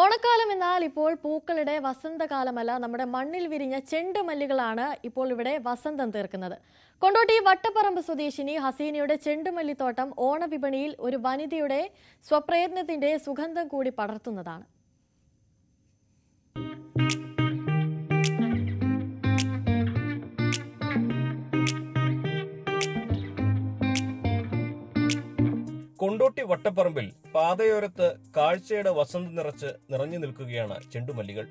ഓണക്കാലം എന്നാൽ ഇപ്പോൾ പൂക്കളുടെ വസന്തകാലമല്ല. നമ്മുടെ മണ്ണിൽ വിരിഞ്ഞ ചെണ്ടുമല്ലികളാണ് ഇപ്പോൾ ഇവിടെ വസന്തം തീർക്കുന്നത്. കൊണ്ടോട്ടി വട്ടപ്പറമ്പ് സ്വദേശിനി ഹസീനയുടെ ചെണ്ടുമല്ലിത്തോട്ടം ഓണവിപണിയിൽ ഒരു വനിതയുടെ സ്വപ്രയത്നത്തിന്റെ സുഗന്ധം കൂടി പടർത്തുന്നതാണ്. കൊണ്ടോട്ടി വട്ടപ്പറമ്പിൽ പാതയോരത്ത് കാഴ്ചയുടെ വസന്തം നിറച്ച് നിറഞ്ഞു നിൽക്കുകയാണ് ചെണ്ടുമല്ലികൾ.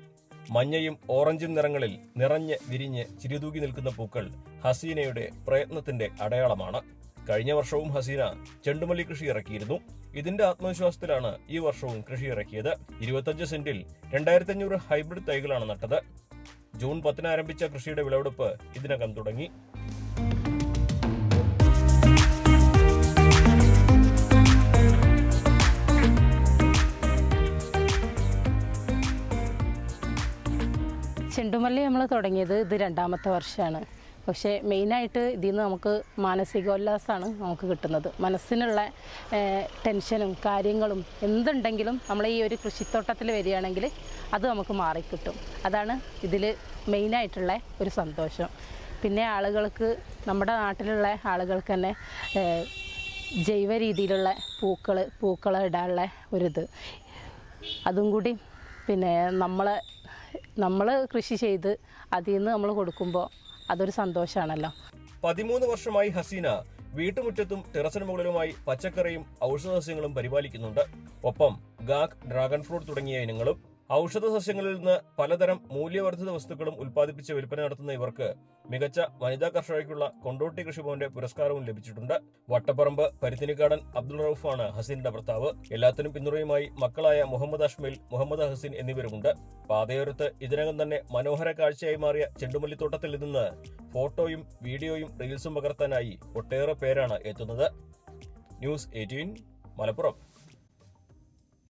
മഞ്ഞയും ഓറഞ്ചും നിറങ്ങളിൽ നിറഞ്ഞ് വിരിഞ്ഞ് ചിരിതൂകി നിൽക്കുന്ന പൂക്കൾ ഹസീനയുടെ പ്രയത്നത്തിന്റെ അടയാളമാണ്. കഴിഞ്ഞ വർഷവും ഹസീന ചെണ്ടുമല്ലി കൃഷി ഇറക്കിയിരുന്നു. ഇതിന്റെ ആത്മവിശ്വാസത്തിലാണ് ഈ വർഷവും കൃഷി ഇറക്കിയത്. ഇരുപത്തഞ്ച് സെന്റിൽ രണ്ടായിരത്തി അഞ്ഞൂറ് ഹൈബ്രിഡ് തൈകളാണ് നട്ടത്. ജൂൺ പത്തിന് ആരംഭിച്ച കൃഷിയുടെ വിളവെടുപ്പ് ഇതിനകം തുടങ്ങി. ചെണ്ടുമല്ലി നമ്മൾ തുടങ്ങിയത് ഇത് രണ്ടാമത്തെ വർഷമാണ്. പക്ഷേ മെയിനായിട്ട് ഇതിൽ നിന്ന് നമുക്ക് മാനസികോല്ലാസമാണ് നമുക്ക് കിട്ടുന്നത്. മനസ്സിനുള്ള ടെൻഷനും കാര്യങ്ങളും എന്തുണ്ടെങ്കിലും നമ്മൾ ഈ ഒരു കൃഷിത്തോട്ടത്തിൽ വരികയാണെങ്കിൽ അത് നമുക്ക് മാറിക്കിട്ടും. അതാണ് ഇതിൽ മെയിനായിട്ടുള്ള ഒരു സന്തോഷം. പിന്നെ ആളുകൾക്ക് നമ്മുടെ നാട്ടിലുള്ള ആളുകൾക്ക് തന്നെ ജൈവ രീതിയിലുള്ള പൂക്കൾ പൂക്കൾ ഇടാനുള്ള ഒരിത്. അതും കൂടി പിന്നെ നമ്മൾ നമ്മൾ കൃഷി ചെയ്ത് അതിൽ നിന്ന് നമ്മൾ കൊടുക്കുമ്പോൾ അതൊരു സന്തോഷമാണല്ലോ പതിമൂന്ന് വർഷമായി ഹസീന വീട്ടുമുറ്റത്തും ടെറസിന് മുകളിലുമായി പച്ചക്കറിയും ഔഷധസസ്യങ്ങളും പരിപാലിക്കുന്നുണ്ട്. ഒപ്പം ഗാഗ് ഡ്രാഗൺ ഫ്രൂട്ട് തുടങ്ങിയ ഇനങ്ങളും ഔഷധ സസ്യങ്ങളിൽ നിന്ന് പലതരം മൂല്യവർദ്ധിത വസ്തുക്കളും ഉൽപ്പാദിപ്പിച്ച് വിൽപ്പന നടത്തുന്ന ഇവർക്ക് മികച്ച വനിതാ കർഷകയ്ക്കുള്ള കൊണ്ടോട്ടി കൃഷിഭവന്റെ പുരസ്കാരവും ലഭിച്ചിട്ടുണ്ട്. വട്ടപ്പറമ്പ് പരുത്തിനിക്കാടൻ അബ്ദുൾ റൌഫാണ് ഹസീന്റെ ഭർത്താവ്. എല്ലാത്തിനും പിന്തുണയുമായി മക്കളായ മുഹമ്മദ് അഷ്മിൽ മുഹമ്മദ് ഹസീൻ എന്നിവരുമുണ്ട്. പാതയോരത്ത് ഇതിനകം തന്നെ മനോഹര കാഴ്ചയായി മാറിയ ചെണ്ടുമല്ലിത്തോട്ടത്തിൽ നിന്ന് ഫോട്ടോയും വീഡിയോയും റീൽസും പകർത്താനായി ഒട്ടേറെ പേരാണ് എത്തുന്നത്. News eighteen Malappuram.